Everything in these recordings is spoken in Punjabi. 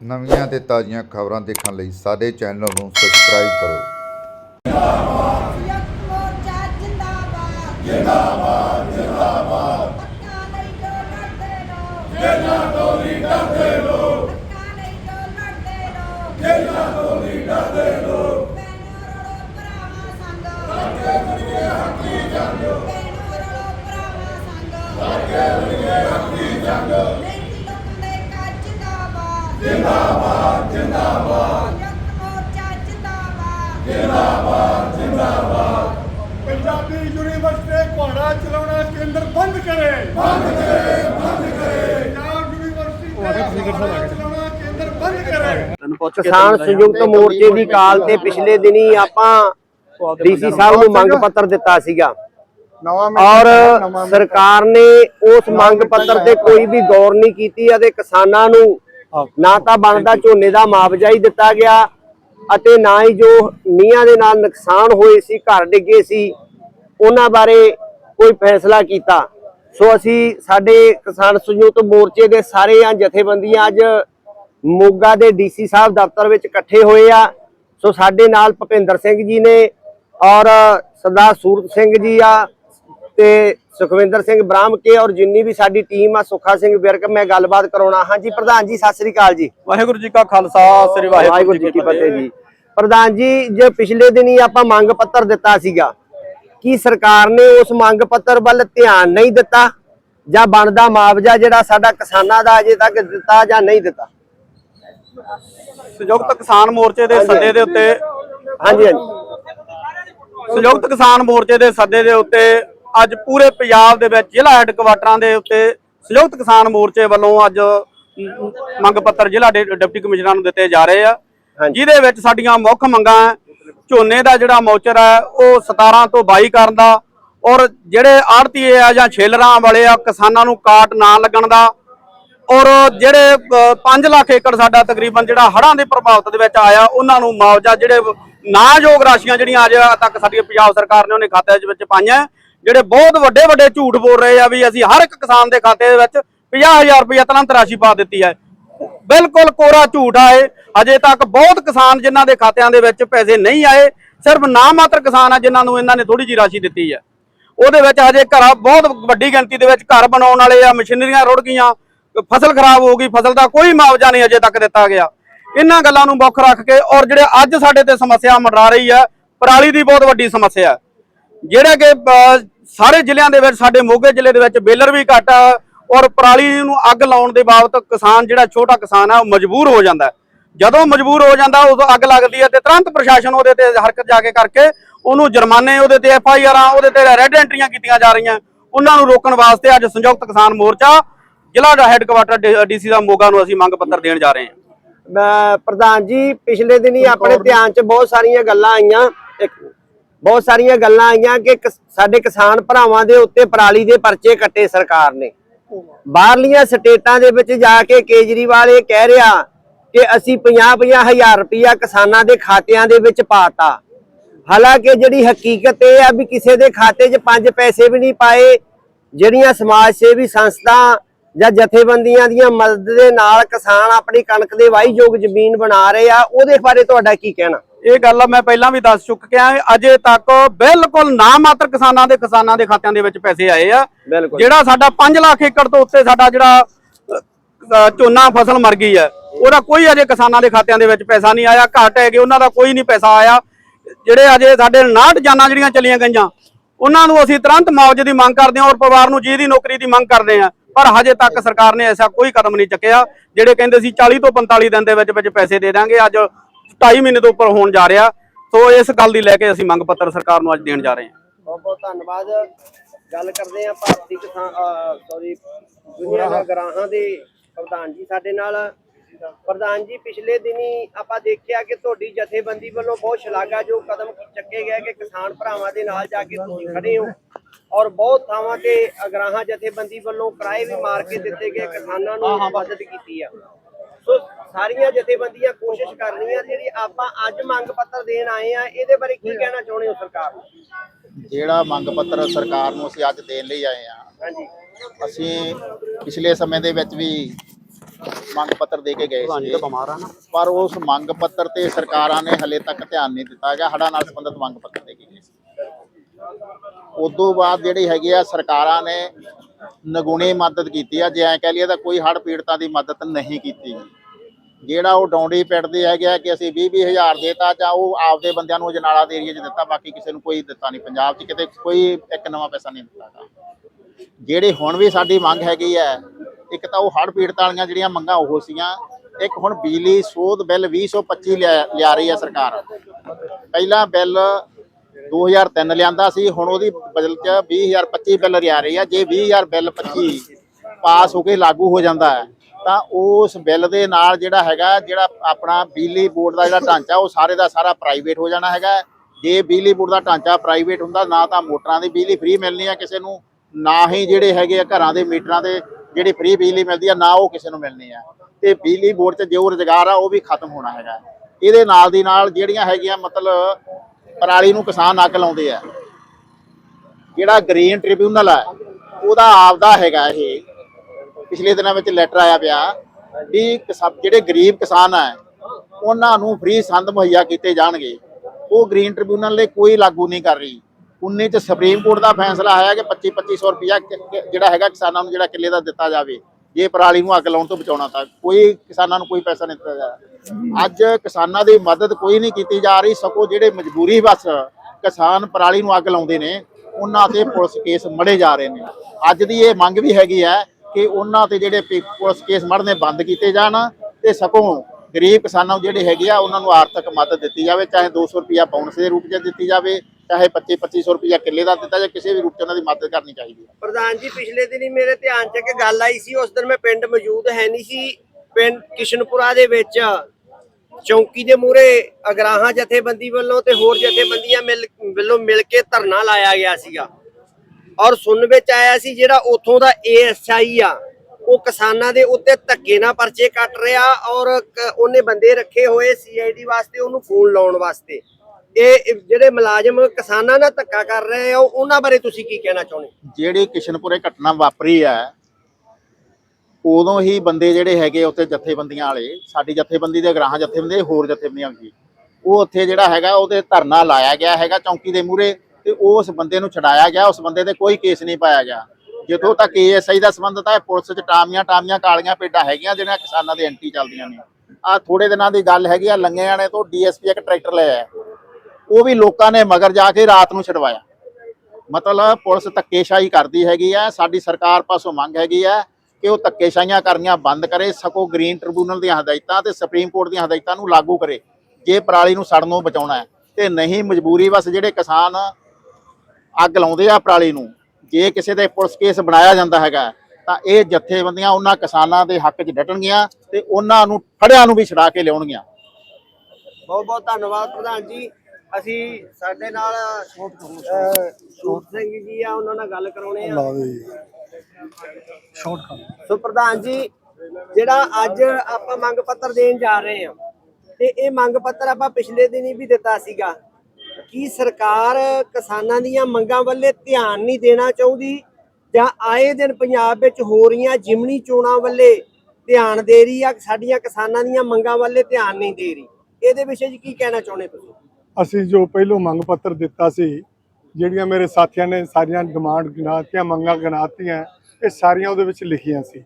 ਨਵੀਆਂ ਤੇ ਤਾਜ਼ੀਆਂ ਖਬਰਾਂ ਦੇਖਣ ਲਈ ਸਾਡੇ ਚੈਨਲ ਨੂੰ ਸਬਸਕ੍ਰਾਈਬ ਕਰੋ। ਜਿੰਦਾਬਾਦ। ਜਿੰਦਾਬਾਦ ਜਿੰਦਾਬਾਦ ਹੱਕਾਂ ਲਈ ਜੋ ਲੜਦੇ ਰਹੋ ਜੇਲਾਂ ਤੋਂ ਵੀ ਡਰਦੇ ਰਹੋ ਹੱਕਾਂ ਲਈ ਜੋ ਲੜਦੇ ਰਹੋ ਜੇਲਾਂ ਤੋਂ ਵੀ ਡਰਦੇ ਰਹੋ ਭੈਣੋ ਰੜੋ ਭਰਾਵਾਂ ਸੰਗ ਅੱਗੇ ਵੜੀਏ ਹੱਕੀ ਜੰਗ ਭੈਣੋ ਰੜੋ ਭਰਾਵਾਂ ਸੰਗ ਅੱਗੇ ਵੜੀਏ ਹੱਕੀ ਜੰਗ ਜਿੰਦਾਬਾਦ ਜਿੰਦਾਬਾਦ ਜਿੰਦਾਬਾਦ ਸੰਯੁਕਤ ਮੋਰਚਾ ਜਿੰਦਾਬਾਦ ਪੰਜਾਬੀ ਯੂਨੀਵਰਸਿਟੀ ਘੋੜਾ ਚਲਾਉਣਾ ਕੇਂਦਰ ਬੰਦ ਕਰੇ। ਬੰਦ ਕਰੇ ਬੰਦ ਕਰੇ ਪੰਜਾਬ ਯੂਨੀਵਰਸਿਟੀ ਤੇ ਘੋੜਾ ਚਲਾਉਣਾ ਕੇਂਦਰ ਬੰਦ ਕਰੇ। ਕਿਸਾਨ ਸੰਯੁਕਤ ਮੋਰਚੇ ਦੀ ਕਾਲ ਤੇ ਪਿਛਲੇ ਦਿਨੀ ਆਪਾਂ ਡੀਸੀ ਸਾਹਿਬ ਨੂੰ ਮੰਗ ਪੱਤਰ ਦਿੱਤਾ ਸੀਗਾ। ਔਰ ਸਰਕਾਰ ਨੇ ਉਸ ਮੰਗ ਪੱਤਰ ਤੇ ਕੋਈ ਵੀ ਗੌਰ ਨਹੀਂ ਕੀਤੀ ਅਤੇ ਕਿਸਾਨਾਂ ਨੂੰ ਨਾ ਤਾਂ ਬਣਦਾ ਝੋਨੇ ਦਾ ਮੁਆਵਜ਼ਾ ਹੀ ਦਿੱਤਾ ਗਿਆ ਅਤੇ ਨਾ ਹੀ ਜੋ ਮੀਆਂ ਦੇ ਨਾਲ ਨੁਕਸਾਨ ਹੋਏ ਸੀ ਘਰ ਡਿੱਗੇ ਸੀ ਉਹਨਾਂ ਬਾਰੇ ਕੋਈ ਫੈਸਲਾ ਕੀਤਾ। ਸੋ ਅਸੀਂ ਸਾਡੇ ਕਿਸਾਨ ਸੰਯੁਕਤ ਮੋਰਚੇ ਦੇ ਸਾਰੇ ਆ ਜਥੇਬੰਦੀਆਂ ਅੱਜ ਮੋਗਾ ਦੇ ਡੀਸੀ ਸਾਹਿਬ ਦਫ਼ਤਰ ਵਿੱਚ ਇਕੱਠੇ ਹੋਏ ਆ। ਸੋ ਸਾਡੇ ਨਾਲ ਭਪਿੰਦਰ ਸਿੰਘ ਜੀ ਨੇ ਔਰ ਸਰਦਾਰ ਸੂਰਤ ਸਿੰਘ ਜੀ ਆ ਤੇ ਸੁਖਵਿੰਦਰ ਸਿੰਘ ਬ੍ਰਾਹਮ ਕੇ ਔਰ ਜਿੰਨੀ ਵੀ ਸਾਡੀ ਟੀਮ ਆ ਸੁੱਖਾ ਸਿੰਘ ਵਿਰਕ ਮੈਂ ਗੱਲਬਾਤ ਕਰਾਉਣਾ। ਹਾਂਜੀ ਪ੍ਰਧਾਨ ਜੀ ਸਤਿ ਸ੍ਰੀ ਅਕਾਲ ਜੀ। ਵਾਹਿਗੁਰੂ ਜੀ ਕਾ ਖਾਲਸਾ ਸ੍ਰੀ ਵਾਹਿਗੁਰੂ ਜੀ ਕੀ ਫਤਿਹ। ਜੀ। ਪ੍ਰਧਾਨ ਜੀ ਜੇ ਪਿਛਲੇ ਦਿਨੀ ਆਪਾਂ ਮੰਗ ਪੱਤਰ ਦਿੱਤਾ ਸੀਗਾ ਕੀ ਸਰਕਾਰ ਨੇ ਉਸ ਮੰਗ ਪੱਤਰ ਵੱਲ ਧਿਆਨ ਨਹੀਂ ਦਿੱਤਾ? ਜਾਂ ਬਣਦਾ ਮੁਆਵਜ਼ਾ ਜਿਹੜਾ ਸਾਡਾ ਕਿਸਾਨਾਂ ਦਾ ਅਜੇ ਤੱਕ ਦਿੱਤਾ ਜਾਂ ਨਹੀਂ ਦਿੱਤਾ? ਸੰਯੁਕਤ ਕਿਸਾਨ ਮੋਰਚੇ ਦੇ ਸੱਦੇ ਦੇ ਉੱਤੇ ਹਾਂਜੀ ਹਾਂਜੀ। ਸੰਯੁਕਤ ਕਿਸਾਨ ਮੋਰਚੇ ਦੇ ਸੱਦੇ ਦੇ ਉੱਤੇ ਅੱਜ ਪੂਰੇ ਪੰਜਾਬ ਦੇ ਵਿੱਚ ਜ਼ਿਲ੍ਹਾ ਹੈੱਡਕੁਆਟਰਾਂ ਦੇ ਉੱਤੇ ਸੰਯੁਕਤ ਕਿਸਾਨ ਮੋਰਚੇ ਵੱਲੋਂ ਅੱਜ ਮੰਗ ਪੱਤਰ ਜ਼ਿਲ੍ਹਾ ਡਿਪਟੀ ਕਮਿਸ਼ਨਰਾਂ ਨੂੰ ਦਿੱਤੇ ਜਾ ਰਹੇ ਆ। ਜਿਹਦੇ ਵਿੱਚ ਸਾਡੀਆਂ ਮੁੱਖ ਮੰਗਾਂ ਝੋਨੇ ਦਾ ਜਿਹੜਾ ਮੌਚਰ ਹੈ ਉਹ 17 ਤੋਂ 22 ਕਰਨ ਦਾ ਔਰ ਜਿਹੜੇ ਆੜਤੀਏ ਆ ਜਾਂ ਛੇਲਰਾਂ ਵਾਲੇ ਆ ਕਿਸਾਨਾਂ ਨੂੰ ਕਾਟ ਨਾ ਲੱਗਣ ਦਾ ਔਰ ਜਿਹੜੇ 5 ਲੱਖ ਏਕੜ ਸਾਡਾ ਤਕਰੀਬਨ ਜਿਹੜਾ ਹੜ੍ਹਾਂ ਦੇ ਪ੍ਰਭਾਵਿਤ ਦੇ ਵਿੱਚ ਆਇਆ ਉਹਨਾਂ ਨੂੰ ਮੁਆਵਜ਼ਾ ਜਿਹੜੇ ਨਾਯੋਗ ਰਾਸ਼ੀਆਂ ਜਿਹੜੀਆਂ ਅੱਜ ਤੱਕ ਸਾਡੀ ਪੰਜਾਬ ਸਰਕਾਰ ਨੇ ਉਹਨੇ ਖਾਤੇ ਦੇ ਵਿੱਚ ਪਾਈਆਂ ਜਿਹੜੇ ਬਹੁਤ ਵੱਡੇ ਵੱਡੇ ਝੂਠ ਬੋਲ ਰਹੇ ਆ ਵੀ ਅਸੀਂ ਹਰ ਇੱਕ ਕਿਸਾਨ ਦੇ ਖਾਤੇ ਦੇ ਵਿੱਚ 50000 ਰੁਪਏ ਤੁਰੰਤ ਰਾਸ਼ੀ ਪਾ ਦਿੱਤੀ ਹੈ। ਬਿਲਕੁਲ ਕੋਰਾ ਝੂਠ ਆਏ ਅਜੇ ਤੱਕ ਬਹੁਤ ਕਿਸਾਨ ਜਿਨ੍ਹਾਂ ਦੇ ਖਾਤਿਆਂ ਦੇ ਵਿੱਚ ਪੈਸੇ ਨਹੀਂ ਆਏ, ਸਿਰਫ ਨਾਮਾਤਰ ਕਿਸਾਨ ਆ ਜਿਨ੍ਹਾਂ ਨੂੰ ਇਹਨਾਂ ਨੇ ਥੋੜੀ ਜਿਹੀ ਰਾਸ਼ੀ ਦਿੱਤੀ ਹੈ। ਉਹਦੇ ਵਿੱਚ ਹਜੇ ਘਰ ਬਹੁਤ ਵੱਡੀ ਗਿਣਤੀ ਦੇ ਵਿੱਚ ਘਰ ਬਣਾਉਣ ਵਾਲੇ ਆ, ਮਸ਼ੀਨਰੀਆਂ ਰੁੜ ਗਈਆਂ, ਫਸਲ ਖਰਾਬ ਹੋ ਗਈ, ਫਸਲ ਦਾ ਕੋਈ ਮੁਆਵਜ਼ਾ ਨਹੀਂ ਅਜੇ ਤੱਕ ਦਿੱਤਾ ਗਿਆ। ਇਹਨਾਂ ਗੱਲਾਂ ਨੂੰ ਮੁੱਖ ਰੱਖ ਕੇ ਔਰ ਜਿਹੜੇ ਅੱਜ ਸਾਡੇ ਤੇ ਸਮੱਸਿਆ ਮੰਡਰਾ ਰਹੀ ਹੈ, ਪਰਾਲੀ ਦੀ ਬਹੁਤ ਵੱਡੀ ਸਮੱਸਿਆ ਹੈ। ਜਿਹੜਾ ਕਿ ਸਾਰੇ ਜ਼ਿਲ੍ਹਿਆਂ ਦੇ ਵਿੱਚ ਸਾਡੇ ਮੋਗੇ ਜ਼ਿਲ੍ਹੇ ਦੇ ਵਿੱਚ ਬੇਲਰ ਵੀ ਘੱਟ ਆ ਔਰ ਪਰਾਲੀ ਨੂੰ ਅੱਗ ਲਾਉਣ ਦੇ ਬਾਬਤ ਕਿਸਾਨ ਜਿਹੜਾ ਛੋਟਾ ਕਿਸਾਨ ਹੈ ਉਹ ਮਜਬੂਰ ਹੋ ਜਾਂਦਾ। ਜਦੋਂ ਮਜਬੂਰ ਹੋ ਜਾਂਦਾ ਉਦੋਂ ਅੱਗ ਲੱਗਦੀ ਹੈ ਤੇ ਤੁਰੰਤ ਪ੍ਰਸ਼ਾਸਨ ਉਹਦੇ ਤੇ ਹਰਕਤ ਜਾ ਕੇ ਕਰਕੇ ਉਹਨੂੰ ਜੁਰਮਾਨੇ ਉਹਦੇ ਤੇ ਐਫ ਆਈ ਆਰਾਂ ਉਹਦੇ ਤੇ ਰੈੱਡ ਐਂਟਰੀਆਂ ਕੀਤੀਆਂ ਜਾ ਰਹੀਆਂ। ਉਹਨਾਂ ਨੂੰ ਰੋਕਣ ਵਾਸਤੇ ਅੱਜ ਸੰਯੁਕਤ ਕਿਸਾਨ ਮੋਰਚਾ ਜ਼ਿਲ੍ਹਾ ਦਾ ਹੈੱਡਕੁਆਟਰ ਡੀਸੀ ਦਾ ਮੋਗਾ ਨੂੰ ਅਸੀਂ ਮੰਗ ਪੱਤਰ ਦੇਣ ਜਾ ਰਹੇ ਹਾਂ। ਮੈਂ- ਪ੍ਰਧਾਨ ਜੀ ਪਿਛਲੇ ਦਿਨੀ ਆਪਣੇ ਧਿਆਨ 'ਚ ਬਹੁਤ ਸਾਰੀਆਂ ਗੱਲਾਂ ਆਈਆਂ। ਬਹੁਤ ਸਾਰੀਆਂ ਗੱਲਾਂ ਆਈਆਂ ਕਿ ਸਾਡੇ ਕਿਸਾਨ ਭਰਾਵਾਂ ਦੇ ਉੱਤੇ ਪਰਾਲੀ ਦੇ ਪਰਚੇ ਕੱਟੇ ਸਰਕਾਰ ਨੇ। ਬਾਹਰਲੀਆਂ ਸਟੇਟਾਂ ਦੇ ਵਿੱਚ ਜਾ ਕੇ ਕੇਜਰੀਵਾਲ ਇਹ ਕਹਿ ਰਿਹਾ ਕਿ ਅਸੀਂ 50-50 ਹਜ਼ਾਰ ਰੁਪਇਆ ਕਿਸਾਨਾਂ ਦੇ ਖਾਤਿਆਂ ਦੇ ਵਿੱਚ ਪਾਤਾ। ਹਾਲਾਂਕਿ ਜਿਹੜੀ ਹਕੀਕਤ ਇਹ ਆ ਵੀ ਕਿਸੇ ਦੇ ਖਾਤੇ 'ਚ ਪੰਜ ਪੈਸੇ ਵੀ ਨਹੀਂ ਪਾਏ, ਜਿਹੜੀਆਂ ਸਮਾਜ ਸੇਵੀ ਸੰਸਥਾ ਜਾਂ ਜਥੇਬੰਦੀਆਂ ਦੀਆਂ ਮਦਦ ਦੇ ਨਾਲ ਕਿਸਾਨ ਆਪਣੀ ਕਣਕ ਦੇ ਵਾਹੀਯੋਗ ਜ਼ਮੀਨ ਬਣਾ ਰਹੇ ਆ, ਉਹਦੇ ਬਾਰੇ ਤੁਹਾਡਾ ਕੀ ਕਹਿਣਾ? ਇਹ ਗੱਲ ਮੈਂ ਪਹਿਲਾਂ ਵੀ ਦੱਸ ਚੁੱਕਿਆ ਅਜੇ ਤੱਕ ਬਿਲਕੁਲ ਨਾਮਾਤਰ ਕਿਸਾਨਾਂ ਦੇ ਕਿਸਾਨਾਂ ਦੇ ਖਾਤਿਆਂ ਦੇ ਵਿੱਚ ਪੈਸੇ ਆਏ ਆ। ਜਿਹੜਾ ਸਾਡਾ 5 ਲੱਖ ਏਕੜ ਤੋਂ ਉੱਤੇ ਸਾਡਾ ਜਿਹੜਾ ਝੋਨਾ ਫਸਲ ਮਰ ਗਈ ਹੈ ਉਹਦਾ ਕੋਈ ਅਜੇ ਕਿਸਾਨਾਂ ਦੇ ਖਾਤਿਆਂ ਦੇ ਵਿੱਚ ਪੈਸਾ ਨਹੀਂ ਆਇਆ ਘਾਟ ਹੈਗੇ ਉਹਨਾਂ ਦਾ ਕੋਈ ਨਹੀਂ ਪੈਸਾ ਆਇਆ। ਜਿਹੜੇ ਅਜੇ ਸਾਡੇ 59 ਜਾਨਾਂ ਜਿਹੜੀਆਂ ਚਲੀਆਂ ਗਈਆਂ ਉਹਨਾਂ ਨੂੰ ਅਸੀਂ ਤੁਰੰਤ ਮੁਆਵਜ਼ੇ ਦੀ ਮੰਗ ਕਰਦੇ ਹਾਂ ਔਰ ਪਰਿਵਾਰ ਨੂੰ ਜੀ ਦੀ ਨੌਕਰੀ ਦੀ ਮੰਗ ਕਰਦੇ ਹਾਂ। ਪਰ ਹਜੇ ਤੱਕ ਸਰਕਾਰ ਨੇ ਐਸਾ ਕੋਈ ਕਦਮ ਨਹੀਂ ਚੱਕਿਆ ਜਿਹੜੇ ਕਹਿੰਦੇ ਸੀ 40 ਤੋਂ 45 ਦਿਨ ਦੇ ਵਿੱਚ ਵਿੱਚ ਪੈਸੇ ਦੇ ਦਾਂਗੇ ਅੱਜ 2.5 ਮਹੀਨੇ ਤੋਂ ਉੱਪਰ ਹੋਣ ਜਾ ਰਿਹਾ। ਸੋ ਇਸ ਗੱਲ ਦੀ ਲੈ ਕੇ ਅਸੀਂ ਮੰਗ ਪੱਤਰ ਸਰਕਾਰ ਨੂੰ ਅੱਜ ਦੇਣ ਜਾ ਰਹੇ ਹਾਂ। ਬਹੁਤ ਬਹੁਤ ਧੰਨਵਾਦ। ਗੱਲ ਕਰਦੇ ਆ ਭਾਰਤੀ ਕਿਸਾਨ ਸੌਰੀ ਦੁਨੀਆ ਦੇ ਗਰਾਹਾਂ ਦੇ ਪ੍ਰਧਾਨ ਜੀ ਸਾਡੇ ਨਾਲ। ਪ੍ਰਧਾਨ ਜੀ, ਪਿਛਲੇ ਦਿਨੀ ਆਪਾਂ ਦੇਖਿਆ ਕਿ ਤੁਹਾਡੀ ਜਥੇਬੰਦੀ ਵੱਲੋਂ ਬਹੁਤ ਸ਼ਲਾਘਾਯੋਗ ਕਦਮ ਚੱਕੇ ਗਏ ਕਿ ਕਿਸਾਨ ਭਰਾਵਾਂ ਦੇ ਨਾਲ ਜਾ ਕੇ ਤੁਸੀਂ ਖੜੇ ਹੋ। ਔਰ ਬਹੁਤ ਥਾਵਾਂ ਤੇ ਅਗਰਾਹਾਂ ਜਥੇਬੰਦੀ ਵੱਲੋਂ ਕਿਰਾਏ ਵੀ ਮਾਰ ਕੇ ਦਿੱਤੇ ਗਏ ਕਿਸਾਨਾਂ ਨੂੰ ਮਦਦ ਕੀਤੀ ਆ। ਸੋ ਸਾਰੀਆਂ ਜਥੇਬੰਦੀਆਂ ਕੋਸ਼ਿਸ਼ ਕਰ ਰਹੀਆਂ ਜਿਹੜੀ ਆਪਾਂ ਅੱਜ ਮੰਗ ਪੱਤਰ ਦੇਣ ਆਏ ਆ ਇਹਦੇ ਬਾਰੇ ਕੀ ਕਹਿਣਾ ਚਾਹੁੰਦੇ ਹੋ ਸਰਕਾਰ? ਨੂੰ ਜਿਹੜਾ ਮੰਗ ਪੱਤਰ ਸਰਕਾਰ ਨੂੰ ਅਸੀਂ ਅੱਜ ਦੇਣ ਲਈ ਆਏ ਆ ਹਾਂਜੀ। ਅਸੀਂ ਪਿਛਲੇ ਸਮੇਂ ਦੇ ਵਿੱਚ ਵੀ ਮੰਗ ਪੱਤਰ ਦੇ ਕੇ ਗਏ ਸੀ। ਪਰ ਉਸ ਮੰਗ ਪੱਤਰ ਤੇ ਸਰਕਾਰਾਂ ਨੇ ਹਲੇ ਤੱਕ ਧਿਆਨ ਨਹੀਂ ਦਿੱਤਾ ਗਿਆ ਹੜ੍ਹਾਂ ਨਾਲ ਸੰਬੰਧਿਤ ਮੰਗ ਪੱਤਰ ਦੇ ਕੇ ਗਏ ਸੀ। ਉਦੋਂ ਬਾਅਦ ਜਿਹੜੀ ਹੈਗੀ ਆ ਸਰਕਾਰਾਂ ਨੇ ਨਗੁਣੀ ਮਦਦ ਕੀਤੀ ਆ ਜੇ ਐ ਕਹਿ ਲਈਏ ਤਾਂ ਕੋਈ ਹੜ੍ਹ ਪੀੜਤਾਂ ਦੀ ਮਦਦ ਨਹੀਂ ਕੀਤੀ। ਗਈ ਜਿਹੜਾ ਉਹ ਡੌਂਡੀ ਪਿੱਟਦੇ ਹੈਗੇ ਆ ਕਿ ਅਸੀਂ 20 ਹਜ਼ਾਰ ਦੇਤਾ ਜਾਂ ਉਹ ਆਪਦੇ ਬੰਦਿਆਂ ਨੂੰ ਜਨਾਲਾ ਦੇ ਏਰੀਏ 'ਚ ਦਿੱਤਾ, ਬਾਕੀ ਕਿਸੇ ਨੂੰ ਕੋਈ ਦਿੱਤਾ ਨਹੀਂ। ਪੰਜਾਬ 'ਚ ਕਿਤੇ ਕੋਈ ਇੱਕ ਨਵਾਂ ਪੈਸਾ ਨਹੀਂ ਦਿੱਤਾ ਗਾ ਜਿਹੜੀ ਹੁਣ ਵੀ ਸਾਡੀ ਮੰਗ ਹੈਗੀ ਹੈ, ਇੱਕ ਤਾਂ ਉਹ ਹੜ੍ਹ ਪੀੜਤਾਂ ਵਾਲੀਆਂ ਜਿਹੜੀਆਂ ਮੰਗਾਂ ਉਹ ਸੀਗੀਆਂ, ਇੱਕ ਹੁਣ ਬਿਜਲੀ, ਸੋਧ ਬਿੱਲ 2025 ਲਿਆ ਲਿਆ ਰਹੀ ਹੈ ਸਰਕਾਰ। ਪਹਿਲਾਂ ਬਿੱਲ 2003 ਲਿਆਂਦਾ ਸੀ, ਹੁਣ ਉਹਦੀ ਬਦਲ ਚ 2025 ਬਿੱਲ ਲਿਆ ਰਹੀ ਹੈ। ਜੇ 20000 ਬਿੱਲ 25 ਪਾਸ ਹੋ ਕੇ ਲਾਗੂ ਹੋ ਜਾਂਦਾ ਹੈ ਤਾਂ ਉਸ ਬਿੱਲ ਦੇ ਨਾਲ ਜਿਹੜਾ ਹੈਗਾ, ਜਿਹੜਾ ਆਪਣਾ ਬਿਜਲੀ ਬੋਰਡ ਦਾ ਜਿਹੜਾ ਢਾਂਚਾ, ਉਹ ਸਾਰੇ ਦਾ ਸਾਰਾ ਪ੍ਰਾਈਵੇਟ ਹੋ ਜਾਣਾ ਹੈਗਾ। ਜੇ ਬਿਜਲੀ ਬੋਰਡ ਦਾ ਢਾਂਚਾ ਪ੍ਰਾਈਵੇਟ ਹੁੰਦਾ, ਨਾ ਤਾਂ ਮੋਟਰਾਂ ਦੀ ਬਿਜਲੀ ਫ੍ਰੀ ਮਿਲਣੀ ਆ ਕਿਸੇ ਨੂੰ, ਨਾ ਹੀ ਜਿਹੜੇ ਹੈਗੇ ਆ ਘਰਾਂ ਦੇ ਮੀਟਰਾਂ ਦੇ ਜਿਹੜੀ ਫ੍ਰੀ ਬਿਜਲੀ ਮਿਲਦੀ ਆ, ਨਾ ਉਹ ਕਿਸੇ ਨੂੰ ਮਿਲਣੀ ਆ। ਤੇ ਬਿਜਲੀ ਬੋਰਡ 'ਚ ਜੋ ਰੁਜ਼ਗਾਰ ਆ, ਉਹ ਵੀ ਖਤਮ ਹੋਣਾ ਹੈਗਾ। ਇਹਦੇ ਨਾਲ ਦੀ ਨਾਲ ਜਿਹੜੀਆਂ ਹੈਗੀਆਂ ਮਤਲਬ ਪਰਾਲੀ ਨੂੰ ਕਿਸਾਨ ਅੱਗ ਲਾਉਂਦੇ ਆ। ਜਿਹੜਾ ਗ੍ਰੀਨ ਟ੍ਰਿਬਿਊਨਲ ਆ, ਉਹਦਾ ਆਪਦਾ ਹੈਗਾ ਇਹ। ਪਿਛਲੇ ਦਿਨਾਂ ਵਿੱਚ ਲੈਟਰ ਆਇਆ ਪਿਆ ਵੀ ਕਿਸਾ- ਜਿਹੜੇ ਗਰੀਬ ਕਿਸਾਨ ਆ, ਉਹਨਾਂ ਨੂੰ ਫ੍ਰੀ ਸੰਦ ਮੁਹੱਈਆ ਕੀਤੇ ਜਾਣਗੇ। ਉਹ ਗ੍ਰੀਨ ਟ੍ਰਿਬਿਊਨਲ ਲਈ ਕੋਈ ਲਾਗੂ ਨਹੀਂ ਕਰ ਰਹੀ। 19 ਚ ਸੁਪਰੀਮ ਕੋਰਟ ਦਾ ਫੈਸਲਾ ਆਇਆ ਕਿ 25 2500 ਰੁਪਇਆ ਜਿਹੜਾ ਹੈਗਾ ਕਿਸਾਨਾਂ ਨੂੰ ਜਿਹੜਾ ਕਿੱਲੇ ਦਾ ਦਿੱਤਾ ਜਾਵੇ। ਜੇ ਪਰਾਲੀ ਨੂੰ ਅੱਗ ਲਾਉਣ ਤੋਂ ਬਚਾਉਣਾ ਤਾਂ ਕੋਈ ਕਿਸਾਨਾਂ ਨੂੰ ਕੋਈ ਪੈਸਾ ਨਹੀਂ ਦਿੱਤਾ ਜਾ ਅੱਜ ਕਿਸਾਨਾਂ ਦੀ ਮਦਦ ਕੋਈ ਨਹੀਂ ਕੀਤੀ ਜਾ ਰਹੀ। ਸਗੋਂ ਜਿਹੜੇ ਮਜਬੂਰੀ ਬਸ ਕਿਸਾਨ ਪਰਾਲੀ ਨੂੰ ਅੱਗ ਲਾਉਂਦੇ ਨੇ, ਉਹਨਾਂ ਤੇ ਪੁਲਿਸ ਕੇਸ ਮੜੇ ਜਾ ਰਹੇ ਨੇ। ਅੱਜ ਦੀ ਇਹ ਮੰਗ ਵੀ ਹੈਗੀ ਹੈ ਕਿ ਉਹਨਾਂ ਤੇ ਜਿਹੜੇ ਪੁਲਿਸ ਕੇਸ ਮੜਨੇ ਬੰਦ ਕੀਤੇ ਜਾਣ ਤੇ ਸਗੋਂ ਗਰੀਬ ਕਿਸਾਨਾਂ ਜਿਹੜੇ ਹੈਗੇ ਆ, ਉਹਨਾਂ ਨੂੰ ਆਰਥਿਕ ਮਦਦ ਦਿੱਤੀ ਜਾਵੇ, ਚਾਹੇ 200 ਰੁਪਿਆ ਪਾਉਣਸ ਦੇ ਰੂਪ 'ਚ ਦਿੱਤੀ ਜਾਵੇ, ਚਾਹੇ 25 2500 ਰੁਪਿਆ ਕਿੱਲੇ ਦਾ ਦਿੱਤਾ ਜਾਵੇ, ਕਿਸੇ ਵੀ ਰੂਪ 'ਚ ਉਹਨਾਂ ਦੀ ਮਦਦ ਕਰਨੀ ਚਾਹੀਦੀ ਹੈ। ਪ੍ਰਧਾਨ ਜੀ, ਪਿਛਲੇ ਦਿਨੀ ਮੇਰੇ ਧਿਆਨ 'ਚ ਇੱਕ ਗੱਲ ਆਈ ਸੀ, ਉਸ ਦਿਨ ਮੈਂ ਪਿੰਡ ਮੌਜੂਦ ਹੈ ਨਹੀਂ ਸੀ, ਪਿੰਡ ਕਿਸ਼ਨਪੁਰਾ ਦੇ ਵਿੱਚ ਚੌਂਕੀ ਦੇ ਮੂਹਰੇ ਅਗਰਾਹਾਂ ਜਥੇਬੰਦੀ ਵੱਲੋਂ ਤੇ ਹੋਰ ਜਥੇਬੰਦੀਆਂ ਮਿਲ, ਵੱਲੋਂ ਮਿਲ ਕੇ ਧਰਨਾ ਲਾਇਆ ਗਿਆ ਸੀਗਾ। ਔਰ ਸੁਣਨ ਵਿੱਚ ਆਇਆ ਸੀ ਜਿਹੜਾ ਉਥੋਂ ਦਾ ਏਐਸਆਈ ਆ, ਉਹ ਕਿਸਾਨਾਂ ਦੇ ਉੱਤੇ ਧੱਕੇ ਨਾਲ ਪਰਚੇ ਕੱਟ ਰਿਹਾ ਔਰ ਉਹਨੇ ਬੰਦੇ ਰੱਖੇ ਹੋਏ ਸੀਆਈਡੀ ਵਾਸਤੇ, ਉਹਨੂੰ ਫੋਨ ਲਾਉਣ ਵਾਸਤੇ। ਇਹ ਜਿਹੜੇ ਮੁਲਾਜ਼ਮ ਕਿਸਾਨਾਂ ਨਾਲ ਧੱਕਾ ਕਰ ਰਹੇ ਆ, ਉਹਨਾਂ ਬਾਰੇ ਤੁਸੀਂ ਕੀ ਕਹਿਣਾ ਚਾਹੁੰਦੇ? ਜਿਹੜੀ ਕਿਸ਼ਨਪੁਰੇ ਘਟਨਾ ਵਾਪਰੀ ਆ, ਉਦੋਂ ਹੀ ਬੰਦੇ ਜਿਹੜੇ ਹੈਗੇ ਉੱਥੇ ਜਥੇਬੰਦੀਆਂ ਵਾਲੇ, ਸਾਡੀ ਜਥੇਬੰਦੀ ਦੇ ਗ੍ਰਾਹਾਂ ਜਥੇਬੰਦੀ, ਹੋਰ ਜਥੇਬੰਦੀਆਂ ਵੀ ਉਹ ਉੱਥੇ ਜਿਹੜਾ ਹੈਗਾ, ਉਹਦੇ ਧਰਨਾ ਲਾਇਆ ਗਿਆ ਹੈਗਾ ਚੌਂਕੀ ਦੇ ਮੂਹਰੇ। ਤੇ ਉਸ ਬੰਦੇ ਨੂੰ ਛਡਾਇਆ ਗਿਆ, ਉਸ ਬੰਦੇ ਤੇ ਕੋਈ ਕੇਸ ਨਹੀਂ ਪਾਇਆ ਗਿਆ। ਜਿੱਥੋਂ ਤੱਕ ਏਐਸਆਈ ਦਾ ਸੰਬੰਧ ਹੈ ਪੁਲਿਸ 'ਚ ਟਾਮੀਆਂ ਟਾਮੀਆਂ ਕਾਲੀਆਂ ਪੇਡਾਂ ਹੈਗੀਆਂ ਜਿਹੜੀਆਂ ਕਿਸਾਨਾਂ ਦੇ ਐਂਟੀ ਚੱਲਦੀਆਂ ਨੇ। ਆ ਥੋੜੇ ਦਿਨਾਂ ਦੀ ਗੱਲ ਹੈਗੀ ਆ ਲੰਗੇਆਣੇ ਤੋਂ ਡੀਐਸਪੀ ਇੱਕ ਟਰੈਕਟਰ ਲੈ ਹੈ। ਉਹ ਵੀ ਲੋਕਾਂ ਨੇ ਮਗਰ ਜਾ ਕੇ ਰਾਤ ਨੂੰ ਛਡਵਾਇਆ। ਮਤਲਬ ਪੁਲਿਸ ਧੱਕੇਸ਼ਾਹੀ ਕਰਦੀ ਹੈਗੀ ਆ, ਸਾਡੀ ਸਰਕਾਰ ਪਾਸੋਂ ਮੰਗ ਹੈਗੀ ਆ ਕਿ ਉਹ ਧੱਕੇਸ਼ਾਹੀਆਂ ਕਰਨੀਆਂ ਬੰਦ ਕਰੇ ਸਕੋ ਗ੍ਰੀਨ ਟ੍ਰਿਬਿਊਨਲ ਦੀਆਂ ਹਦਾਇਤਾਂ ਤੇ ਸੁਪਰੀਮ ਕੋਰਟ ਦੀਆਂ ਹਦਾਇਤਾਂ ਨੂੰ ਲਾਗੂ ਕਰੇ, ਜੇ ਪਰਾਲੀ ਨੂੰ ਸੜਨੋਂ ਬਚਾਉਣਾ ਹੈ। ਤੇ ਨਹੀਂ ਮਜਬੂਰੀ ਬਸ ਜਿਹੜੇ ਕਿਸਾਨ ਅੱਗ ਲਾਉਂਦੇ ਆ ਪਰਾਲੀ ਨੂੰ ਜੇ ਕਿਸੇ ਦੇ ਪੁਲਿਸ ਕੇਸ ਬਣਾਇਆ ਜਾਂਦਾ ਹੈਗਾ ਤਾਂ ਇਹ ਜਥੇਬੰਦੀਆਂ ਉਹਨਾਂ ਕਿਸਾਨਾਂ ਦੇ ਹੱਕ 'ਚ ਡਟਣਗੀਆਂ ਤੇ ਉਹਨਾਂ ਨੂੰ ਫੜਿਆਂ ਨੂੰ ਵੀ ਛਡਾ ਕੇ ਲਿਆਉਣਗੀਆਂ। ਬਹੁਤ ਬਹੁਤ ਧੰਨਵਾਦ ਪ੍ਰਧਾਨ ਜੀ। ਅਸੀਂ ਸਾਡੇ ਨਾਲ ਸੂਤ ਸਿੰਘ ਜੀ ਆ ਉਹਨਾਂ ਨਾਲ ਗੱਲ ਕਰਾਉਣੇ ਆ। ਸੋ ਪ੍ਰਧਾਨ ਜੀ ਜਿਹੜਾ ਅੱਜ ਆਪਾਂ ਮੰਗ ਪੱਤਰ ਦੇਣ ਜਾ ਰਹੇ ਹਾਂ ਤੇ ਇਹ ਮੰਗ ਪੱਤਰ ਆਪਾਂ ਪਿਛਲੇ ਦਿਨ ਹੀ ਵੀ ਦਿੱਤਾ ਸੀਗਾ। ਕੀ ਸਰਕਾਰ ਕਿਸਾਨਾਂ ਦੀਆਂ ਮੰਗਾਂ ਵੱਲੇ ਧਿਆਨ ਨਹੀਂ ਦੇਣਾ ਚਾਹੁੰਦੀ? ਜਾਂ ਆਏ ਦਿਨ ਪੰਜਾਬ ਵਿੱਚ ਹੋ ਰਹੀਆਂ ਜਿਮਣੀ ਚੋਣਾਂ ਵੱਲੇ ਧਿਆਨ ਦੇ ਰਹੀ ਆ, ਸਾਡੀਆਂ ਕਿਸਾਨਾਂ ਦੀਆਂ ਮੰਗਾਂ ਵੱਲੇ ਧਿਆਨ ਨਹੀਂ ਦੇ ਰਹੀ? ਇਹਦੇ ਵਿਸ਼ੇ 'ਚ ਕੀ ਕਹਿਣਾ ਚਾਹੁੰਦੇ ਤੁਸੀਂ? ਅਸੀਂ ਜੋ ਪਹਿਲੋਂ ਮੰਗ ਪੱਤਰ ਦਿੱਤਾ ਸੀ, ਜਿਹੜੀਆਂ ਮੇਰੇ ਸਾਥੀਆਂ ਨੇ ਸਾਰੀਆਂ ਡਿਮਾਂਡ ਗਿਣਾਤੀਆਂ, ਮੰਗਾਂ ਗਿਣਾਤੀਆਂ, ਇਹ ਸਾਰੀਆਂ ਉਹਦੇ ਵਿੱਚ ਲਿਖੀਆਂ ਸੀ।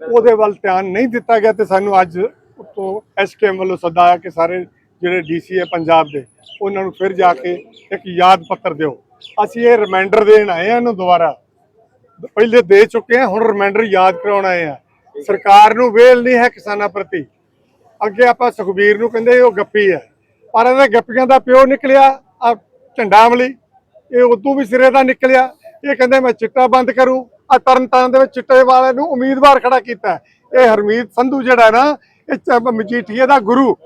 ਉਹਦੇ ਵੱਲ ਧਿਆਨ ਨਹੀਂ ਦਿੱਤਾ ਗਿਆ ਤੇ ਸਾਨੂੰ ਅੱਜ ਉੱਤੋਂ ਐਸਕੇਐਮ ਵੱਲੋਂ ਸੱਦਾ ਆਇਆ ਕਿ ਸਾਰੇ ਜਿਹੜੇ ਡੀਸੀ ਹੈ ਪੰਜਾਬ ਦੇ, ਉਹਨਾਂ ਨੂੰ ਫਿਰ ਜਾ ਕੇ ਇੱਕ ਯਾਦ ਪੱਤਰ ਦਿਓ। ਅਸੀਂ ਇਹ ਰਿਮਾਈਂਡਰ ਦੇਣ ਆਏ ਹਾਂ ਇਹਨੂੰ ਦੁਬਾਰਾ। ਪਹਿਲੇ ਦੇ ਚੁੱਕੇ ਹਾਂ, ਹੁਣ ਰਿਮਾਈਂਡਰ ਯਾਦ ਕਰਾਉਣ ਆਏ ਆ ਸਰਕਾਰ ਨੂੰ ਵੇਲ ਨਹੀਂ ਹੈ ਕਿਸਾਨਾਂ ਪ੍ਰਤੀ। ਅੱਗੇ ਆਪਾਂ ਸੁਖਬੀਰ ਨੂੰ ਕਹਿੰਦੇ ਉਹ ਗੱਪੀ ਹੈ। ਪਰ ਇਹਦੇ ਗੱਪੀਆਂ ਦਾ ਪਿਓ ਨਿਕਲਿਆ, ਆ ਝੰਡਾ ਅਮਲੀ ਇਹ ਉਦੋਂ ਵੀ ਸਿਰੇ ਦਾ ਨਿਕਲਿਆ। ਇਹ ਕਹਿੰਦੇ ਮੈਂ ਚਿੱਟਾ ਬੰਦ ਕਰੂੰ। ਆ ਤਰਨਤਾਰਨ ਦੇ ਵਿੱਚ ਚਿੱਟੇ ਵਾਲੇ ਨੂੰ ਉਮੀਦਵਾਰ ਖੜਾ ਕੀਤਾ। ਇਹ ਹਰਮੀਤ ਸੰਧੂ ਜਿਹੜਾ ਨਾ, ਇਹ ਚ- ਮਜੀਠੀਏ ਦਾ ਗੁਰੂ।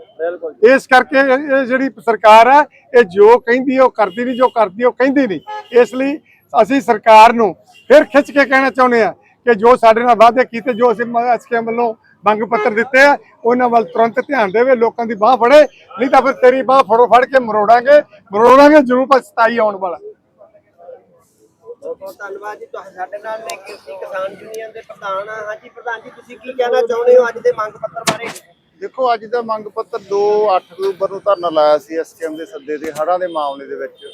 ਇਸ ਕਰਕੇ ਇਹ ਜਿਹੜੀ ਸਰਕਾਰ ਹੈ ਇਹ ਜੋ ਕਹਿੰਦੀ ਉਹ ਕਰਦੀ ਨਹੀਂ ਜੋ ਕਰਦੀ ਉਹ ਕਹਿੰਦੀ ਨਹੀਂ। ਇਸ ਲਈ ਅਸੀਂ ਸਰਕਾਰ ਨੂੰ ਫਿਰ ਖਿੱਚ ਕੇ ਕਹਿਣਾ ਚਾਹੁੰਦੇ ਆ ਕਿ ਜੋ ਸਾਡੇ ਨਾਲ ਵਾਅਦੇ ਕੀਤੇ ਜੋ ਅਸੀਂ ਐਸਕੇ ਵੱਲੋਂ ਮੰਗ ਪੱਤਰ ਦਿੱਤੇ ਆ ਉਹਨਾਂ ਵੱਲ ਤੁਰੰਤ ਧਿਆਨ ਦੇਵੇ ਲੋਕਾਂ ਦੀ ਬਾਹ ਫੜੇ ਨਹੀਂ ਤਾਂ ਫਿਰ ਤੇਰੀ ਬਾਹ ਫੜੋ ਫੜ ਕੇ ਮਰੋੜਾਂਗੇ ਮਰੋੜਾਂਗੇ ਜ਼ਰੂਰ ਪਰ 27 ਆਉਣ ਵਾਲਾ। ਬਹੁਤ ਬਹੁਤ ਧੰਨਵਾਦ ਜੀ ਤੁਹਾਡੇ ਸਾਡੇ ਨਾਲ ਨੇ ਕਿਰਤੀ ਕਿਸਾਨ ਯੂਨੀਅਨ ਦੇ ਪ੍ਰਧਾਨ ਆ। ਹਾਂਜੀ ਪ੍ਰਧਾਨ ਜੀ ਤੁਸੀਂ ਕੀ ਕਹਿਣਾ ਚਾਹੁੰਦੇ ਹੋ ਅੱਜ ਦੇ ਮੰਗ ਪੱਤਰ ਬਾਰੇ? ਦੇਖੋ, ਅੱਜ ਦਾ ਮੰਗ ਪੱਤਰ 2 8 ਅਕਤੂਬਰ ਨੂੰ ਧਰਨਾ ਲਾਇਆ ਸੀ ਐਸਟੀਐਮ ਦੇ ਸੱਦੇ ਦੇ ਹੜ੍ਹਾਂ ਦੇ ਮਾਮਲੇ ਦੇ ਵਿੱਚ।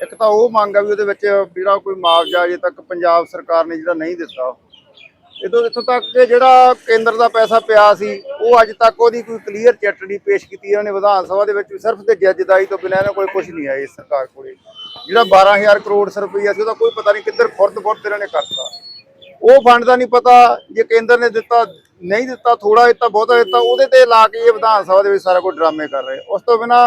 ਇੱਕ ਤਾਂ ਉਹ ਮੰਗ ਆ ਵੀ ਉਹਦੇ ਵਿੱਚ ਜਿਹੜਾ ਕੋਈ ਮੁਆਵਜ਼ਾ ਅਜੇ ਤੱਕ ਪੰਜਾਬ ਸਰਕਾਰ ਨੇ ਜਿਹੜਾ ਨਹੀਂ ਦਿੱਤਾ। ਇਦੋਂ ਇੱਥੋਂ ਤੱਕ ਕਿ ਜਿਹੜਾ ਕੇਂਦਰ ਦਾ ਪੈਸਾ ਪਿਆ ਸੀ, ਉਹ ਅੱਜ ਤੱਕ ਉਹਦੀ ਕੋਈ ਕਲੀਅਰ ਚਿੱਟ ਪੇਸ਼ ਕੀਤੀ। ਇਹਨਾਂ ਨੇ ਵਿਧਾਨ ਸਭਾ ਦੇ ਵਿੱਚ ਵੀ ਸਿਰਫ ਤੇ ਜੱਜਦਾਈ ਤੋਂ ਬਿਨਾਂ ਇਹਨਾਂ ਕੋਲ ਕੁਝ ਨਹੀਂ ਆਇਆ ਇਸ ਸਰਕਾਰ ਕੋਲੇ। ਜਿਹੜਾ 12000 ਕਰੋੜ ਰੁਪਈਆ ਸੀ, ਉਹਦਾ ਕੋਈ ਪਤਾ ਨਹੀਂ ਕਿੱਧਰ ਖੁਰਦ ਫੁਰਦ ਇਹਨਾਂ ਨੇ ਕਰਤਾ। ਉਹ ਫੰਡ ਦਾ ਨਹੀਂ ਪਤਾ ਜੇ ਕੇਂਦਰ ਨੇ ਦਿੱਤਾ ਨਹੀਂ ਦਿੱਤਾ ਥੋੜਾ ਦਿੱਤਾ ਬਹੁਤਾ ਦਿੱਤਾ ਉਹਦੇ ਤੇ ਲਾ ਕੇ ਇਹ ਵਿਧਾਨ ਸਭਾ ਦੇ ਵਿੱਚ ਸਾਰਾ ਕੁਝ ਡਰਾਮੇ ਕਰ ਰਹੇ ਉਸ ਤੋਂ ਬਿਨਾ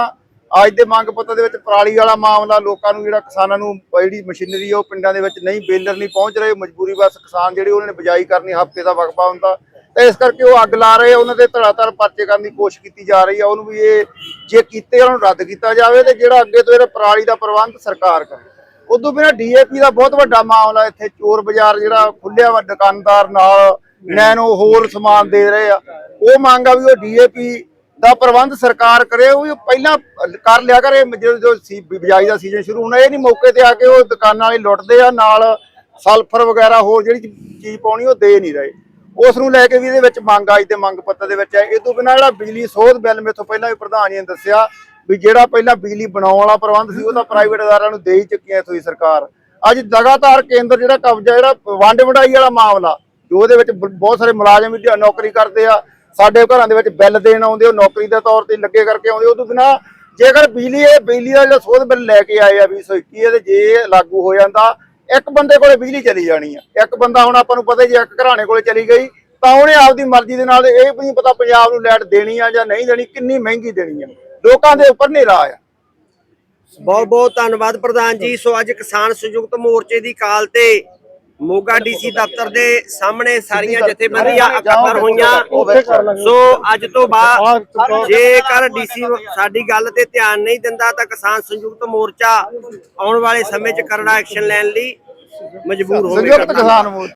ਅੱਜ ਦੇ ਮੰਗ ਪੱਤਰ ਦੇ ਵਿੱਚ ਪਰਾਲੀ ਵਾਲਾ ਮਾਮਲਾ ਲੋਕਾਂ ਨੂੰ ਜਿਹੜਾ ਕਿਸਾਨਾਂ ਨੂੰ ਜਿਹੜੀ ਮਸ਼ੀਨਰੀ ਆ ਉਹ ਪਿੰਡਾਂ ਦੇ ਵਿੱਚ ਨਹੀਂ ਬੇਲਰ ਨਹੀਂ ਪਹੁੰਚ ਰਹੇ ਮਜਬੂਰੀ ਬਸ ਕਿਸਾਨ ਜਿਹੜੇ ਉਹਨਾਂ ਨੇ ਬਿਜਾਈ ਕਰਨੀ ਹਫ਼ਤੇ ਦਾ ਵਕਫਾ ਹੁੰਦਾ। ਤੇ ਇਸ ਕਰਕੇ ਉਹ ਅੱਗ ਲਾ ਰਹੇ ਆ, ਉਹਨਾਂ ਦੇ ਧੜਾਧੜ ਪਰਚੇ ਕਰਨ ਦੀ ਕੋਸ਼ਿਸ਼ ਕੀਤੀ ਜਾ ਰਹੀ ਆ ਉਹਨੂੰ ਵੀ ਇਹ ਜੇ ਕੀਤੇ ਉਹਨਾਂ ਨੂੰ ਰੱਦ ਕੀਤਾ ਜਾਵੇ ਤੇ ਜਿਹੜਾ ਅੱਗੇ ਤੋਂ ਇਹਦਾ ਪਰਾਲੀ ਦਾ ਪ੍ਰਬੰਧ ਸਰਕਾਰ ਕਰੇ। ਉਦੋਂ ਬਿਨਾਂ ਡੀਏਪੀ ਦਾ ਬਹੁਤ ਵੱਡਾ ਮਾਮਲਾ ਇੱਥੇ ਚੋਰ ਬਾਜ਼ਾਰ ਜਿਹੜਾ ਖੁੱਲਿਆ ਵਾ, ਦੁਕਾਨਦਾਰ ਨਾਲ, ਨੈਨੋ ਹੋਰ ਸਮਾਨ ਦੇ ਰਹੇ ਆ। ਉਹ ਮੰਗ ਆ ਵੀ ਉਹ ਡੀਏਪੀ ਦਾ ਪ੍ਰਬੰਧ ਸਰਕਾਰ ਕਰੇ, ਉਹ ਪਹਿਲਾਂ ਕਰ ਲਿਆ ਕਰੇ, ਜਦੋਂ ਬਿਜਾਈ ਦਾ ਸੀਜ਼ਨ ਸ਼ੁਰੂ, ਹੋਣਾ ਇਹ ਨਹੀਂ ਮੌਕੇ ਤੇ ਆ ਕੇ ਉਹ ਦੁਕਾਨਾਂ ਵਾਲੇ ਲੁੱਟਦੇ ਆ, ਨਾਲ ਸਲਫਰ ਵਗੈਰਾ ਹੋਰ ਜਿਹੜੀ ਚੀਜ਼ ਪਾਉਣੀ, ਉਹ ਦੇ ਨਹੀਂ ਰਹੇ। ਉਸ ਨੂੰ ਲੈ ਕੇ ਵੀ ਇਹਦੇ ਵਿੱਚ ਮੰਗ ਆਈ ਤੇ ਮੰਗ ਪੱਤਰ ਦੇ ਵਿੱਚ ਹੈ ਇਹ ਤੋਂ ਬਿਨਾਂ ਜਿਹੜਾ ਬਿਜਲੀ ਸੋਧ ਬਿੱਲ ਮੇਥੋਂ ਪਹਿਲਾਂ ਵੀ ਪ੍ਰਧਾਨ ਜੀ ਨੇ ਦੱਸਿਆ ਵੀ ਜਿਹੜਾ ਪਹਿਲਾਂ ਬਿਜਲੀ ਬਣਾਉਣ ਵਾਲਾ ਪ੍ਰਬੰਧ ਸੀ ਉਹ ਤਾਂ ਪ੍ਰਾਈਵੇਟ ਅਦਾਰਿਆਂ ਨੂੰ ਦੇ ਹੀ ਚੁੱਕੀ ਹੈ ਦੀ ਸਰਕਾਰ। ਅੱਜ ਲਗਾਤਾਰ ਕੇਂਦਰ ਜਿਹੜਾ ਕਬਜ਼ਾ, ਜਿਹੜਾ ਵੰਡ ਵੰਡਾਈ ਵਾਲਾ ਮਾਮਲਾ, ਜੋ ਉਹਦੇ ਵਿੱਚ ਬਹੁਤ ਸਾਰੇ ਮੁਲਾਜ਼ਮ ਵੀ ਨੌਕਰੀ ਕਰਦੇ ਆ, ਸਾਡੇ ਘਰਾਂ ਦੇ ਵਿੱਚ ਬਿੱਲ ਦੇਣ ਆਉਂਦੇ, ਉਹ ਨੌਕਰੀ ਦੇ ਤੌਰ ਤੇ ਲੱਗੇ ਕਰਕੇ ਆਉਂਦੇ। ਉਹ ਤੋਂ ਬਿਨਾਂ ਜੇਕਰ ਬਿਜਲੀ ਇਹ ਬਿਜਲੀ ਦਾ ਜਿਹੜਾ ਸੋਧ ਬਿੱਲ ਲੈ ਕੇ ਆਏ ਆ 2021 ਇਹਦੇ ਜੇ ਲਾਗੂ ਹੋ ਜਾਂਦਾ, ਇੱਕ ਬੰਦੇ ਕੋਲੇ ਬਿਜਲੀ ਚਲੀ ਜਾਣੀ ਆ। ਇੱਕ ਬੰਦਾ ਹੁਣ ਆਪਾਂ ਨੂੰ ਪਤਾ ਜੇ ਇੱਕ ਘਰਾਣੇ ਕੋਲੇ ਚਲੀ ਗਈ, ਤਾਂ ਉਹਨੇ ਆਪਦੀ ਮਰਜ਼ੀ ਦੇ ਨਾਲ ਇਹ ਵੀ ਨਹੀਂ ਪਤਾ ਪੰਜਾਬ ਨੂੰ ਲਾਈਟ ਦੇਣੀ ਆ ਜਾਂ ਨਹੀਂ ਦੇਣੀ, ਕਿੰਨੀ ਮਹਿੰਗੀ ਦੇਣੀ ਆ। ਲੋਕਾਂ ਦੇ ਉੱਪਰ ਹਨੇਰਾ ਆ ਬਹੁਤ ਬਹੁਤ ਧੰਨਵਾਦ ਪ੍ਰਧਾਨ ਜੀ। ਸੋ ਅੱਜ ਕਿਸਾਨ ਸੰਯੁਕਤ ਮੋਰਚੇ ਦੀ ਕਾਲ ਤੇ ਮੋਗਾ ਡੀਸੀ ਦਫ਼ਤਰ ਦੇ ਸਾਹਮਣੇ ਸਾਰੀਆਂ ਜਥੇਬੰਦੀਆਂ ਇਕੱਤਰ ਹੋਈਆਂ। ਸੋ ਅੱਜ ਤੋਂ ਬਾਅਦ ਜੇਕਰ ਡੀਸੀ ਸਾਡੀ ਗੱਲ ਤੇ ਧਿਆਨ ਨਹੀਂ ਦਿੰਦਾ ਤਾਂ ਕਿਸਾਨ ਸੰਯੁਕਤ ਮੋਰਚਾ ਆਉਣ ਵਾਲੇ ਸਮੇਂ 'ਚ ਕਰੜਾ ਐਕਸ਼ਨ ਲੈਣ ਲਈ ਮਜਬੂਰ ਹੋਵੇਗਾ